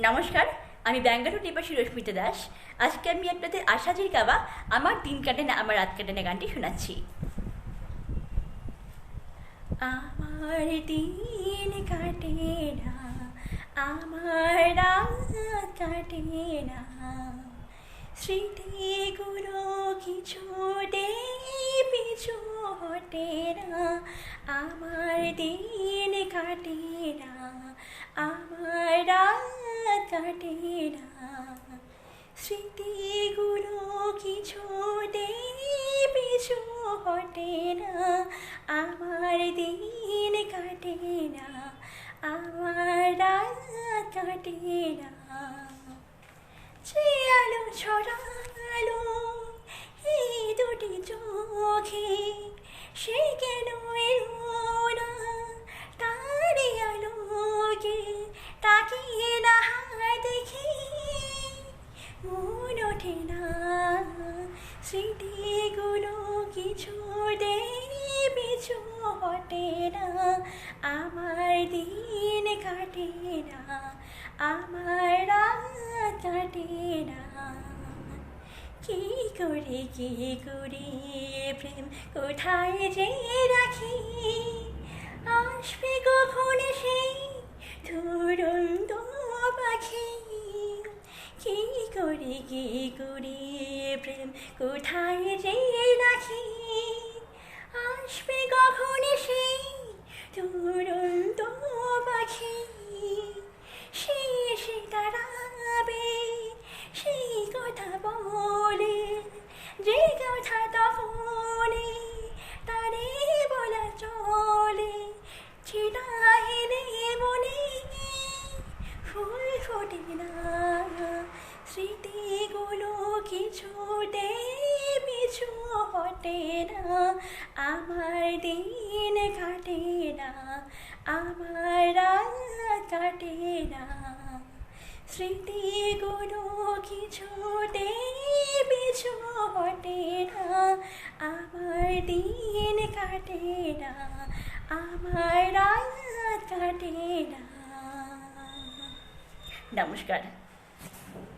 নমস্কার, আমি ব্যাঙ্গালোর নিবাসী রশ্মিতা দাস। আজকে আমি আপনাদের আশাজির গাওয়া আমার দিন কাটে না, আমার রাত কাটে না গানটি শোনাচ্ছি। আমার দিন কাটে না, আমার রাত কাটে না। স্মৃতিগুলো কিছুতে পিছু হটে না, আমার দিন কাটে না। কাটে না স্মৃতিগুলো কিছুতে পিছু হটে না। আমার দিন কাটে না, আমার রাত কাটে না। স্মৃতিগুলো কিছু পিছু হটে না, আমার দিন কাটে না, আমার রাত কাটে না। কি করে কি করে, প্রেম কোথায় যে রাখি? আসবে কখন সেই ধরন্ত পাখি? কি করে কি করে প্রেম কোথায় যে রাখি আসবে কখন সেই ধরন্ত পাখি। সে দাঁড়াবে, সেই কথা বলে। যে কথা তখনে তারে বলা চলে। ছিটা হেলে বলে ফুল ফোটে না স্মৃতিগুলো। কিছুতে পিছু হটে না। আমার দিন কাটে না, আমার রাত কাটে না। স্মৃতিগুলো কিছুতে পিছু হটে না। আমার দিন কাটে না, আমার রাত কাটে না। নমস্কার।